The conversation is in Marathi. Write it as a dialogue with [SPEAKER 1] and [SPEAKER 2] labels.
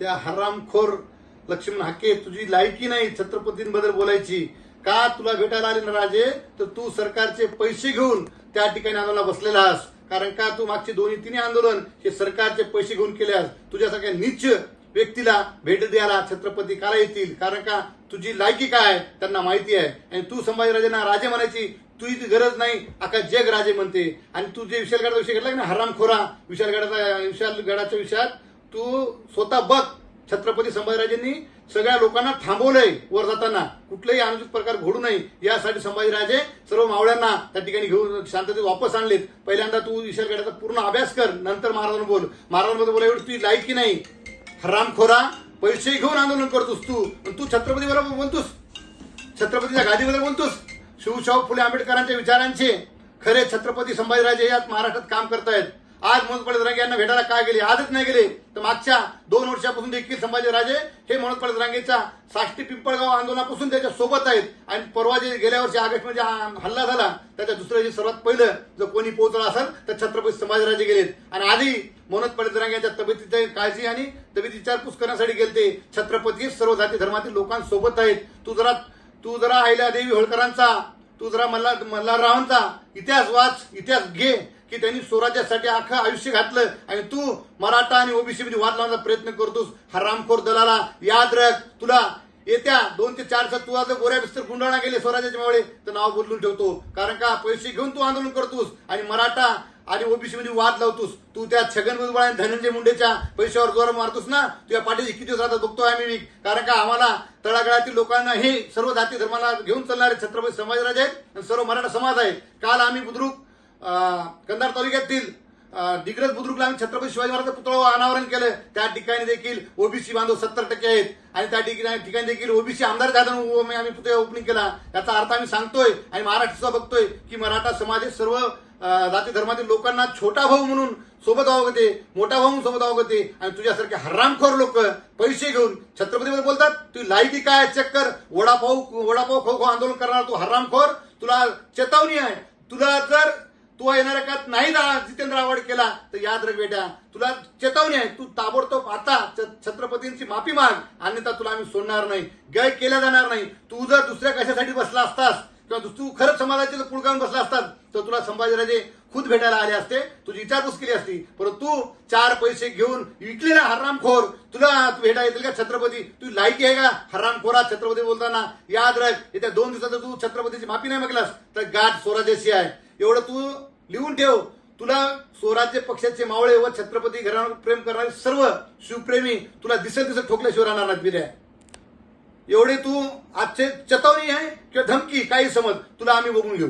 [SPEAKER 1] त्या हरामखोर लक्ष्मण हाके तुझी लायकी नाही छत्रपतींबद्दल बोलायची. का तुला भेटायला आले ना राजे? तर तू सरकारचे पैसे घेऊन त्या ठिकाणी आंदोलनाला बसलेला आहेस. कारण का तू मागचे दोन्ही तिन्ही आंदोलन हे सरकारचे पैसे घेऊन केले आहेस? तुझ्यासारख्या नीच व्यक्तीला भेट द्यायला छत्रपती काला येतील. कारण का तुझी लायकी काय आहे त्यांना माहिती आहे. आणि तू संभाजीराजेंना राजे म्हणायची तुझी गरज नाही अख्खा जग राजे म्हणते. आणि तू जे विशालगडाचा विषय घेतला ना हरामखोरा विशालगडाचा विशालगडाच्या विषयात तू स्वतः बघ छत्रपती संभाजीराजेंनी सगळ्या लोकांना थांबवलंय वर जाताना. कुठलाही अनुचित प्रकार घडू नये यासाठी संभाजीराजे सर्व मावळ्यांना त्या ठिकाणी घेऊन शांततेत वापस आणलेत. पहिल्यांदा तू विशालगडाचा पूर्ण अभ्यास कर नंतर महाराजांना बोल. महाराजांमध्ये बोला एवढी तुझी लायकी नाही? हरामखोरा पैसे घेऊन आंदोलन करतोस तू तू छत्रपती बरोबर बोलतोस छत्रपतीच्या गादीबद्दल बोलतोस शिवशाहू फुले आंबेडकरांच्या विचारांचे. खरे छत्रपती संभाजीराजे यात महाराष्ट्रात काम करतायत. आज मनोज पाटील यांना भेटायला काय गेले? आजच नाही गेले. तर मागच्या दोन वर्षापासून देखील संभाजीराजे हे मनोज पाटील साष्टी पिंपळगाव आंदोलनापासून त्याच्या सोबत आहेत. आणि परवा जे गेल्या वर्षी ऑगस्टमध्ये हल्ला झाला त्याच्या दुसऱ्या दिवशी सर्वात पहिलं जर कोणी पोहोचलं असेल तर छत्रपती संभाजीराजे गेलेत. आणि आधी मनोज पाटील यांच्या तब्येतीची काळजी आणि तब्येती विचारपूस करण्यासाठी गेलते. छत्रपती सर्व जाती धर्मातील लोकांसोबत आहेत. तू जरा तू जरा अहिल्यादेवी होळकरांचा तू जरा मल्हार मल्हाररावांचा इतिहास वाच इतिहास घे. की त्यांनी स्वराज्यासाठी अख्खं आयुष्य घातलं. आणि तू मराठा आणि ओबीसी मध्ये वाद लावण्याचा प्रयत्न करतोस. हा रामखोर दलाला. याद रख. तुला येत्या दोन ते चार तू जर गोऱ्या बिस्तर गुंडाळा गेले स्वराज्याच्या मुळे तर नाव बदलून ठेवतो. कारण का? पैसे घेऊन तू आंदोलन करतोस. आणि मराठा आणि ओबीसी मध्ये वाद लावतोस. तू त्या छगन भुजबळ आणि धनंजय मुंडेच्या पैशावर जोर मारतोस ना? तुझ्या पाठीशी किती दिवस आता बघतोय आम्ही. कारण का? आम्हाला तळागाळातील लोकांना हे सर्व जाती धर्माला घेऊन चालणारे छत्रपती समाजराज आहेत. आणि सर्व मराठा समाज आहे. काल आम्ही बुद्रुक कंधार तालुक्यातील दिग्रज बुद्रुकला आम्ही छत्रपती शिवाजी महाराज पुतळा अनावरण केलं. त्या ठिकाणी देखील ओबीसी बांधव सत्तर टक्के आहेत. आणि त्या ठिकाणी ठिकाणी देखील ओबीसी आमदार जाधव आम्ही पुतळा ओपनिंग केला. याचा अर्थ आम्ही सांगतोय आणि महाराष्ट्र सुद्धा बघतोय की मराठा समाज सर्व जाती धर्मातील लोकांना छोटा भाऊ म्हणून सोबत अवगते मोठा भाऊ म्हणून सोबत अवगते आणि तुझ्यासारखे हरामखोर लोक पैसे घेऊन छत्रपतीमध्ये बोलतात तू लायकी काय चक्कर वडापाव वडापाव खो खो आंदोलन करणार तू हरामखोर तुला चेतावणी आहे. तुला जर तू येणाऱ्या काळात नाही दा जितेंद्र आव्हाड केला तर याद रे बेटा तुला चेतावणी आहे तू ताबडतोब आता छत्रपतींची माफी माग. अन्यथा तुला आम्ही सोडणार नाही. गय केल्या जाणार नाही. तू जर दुसऱ्या कशासाठी बसला असतास किंवा तू खरंच समाजाचे जर पुळकावून बसला असतात तर तुला संभाजीराजे खुद भेटायला आले असते तुझी विचारपूस केली असती. परंतु तू चार पैसे घेऊन विकलेला हरामखोर तुला भेटा येतील का छत्रपती? तू लायकी आहे का? हरामखोरा छत्रपती बोलताना याद राख येत्या दोन दिवसात तू छत्रपतीची माफी नाही मागलास तर गाठ स्वराज्याशी आहे. एवढं तू लिहून ठेव. तुला स्वराज्य पक्षाचे मावळे व छत्रपती घरावर प्रेम करणारे सर्व शिवप्रेमी तुला दिसत दिसत ठोकल्याशिवाय राहणार नाहीत एवढे तू आजचे चेतावणी आहे किंवा धमकी काही समज तुला आम्ही बघून घेऊ.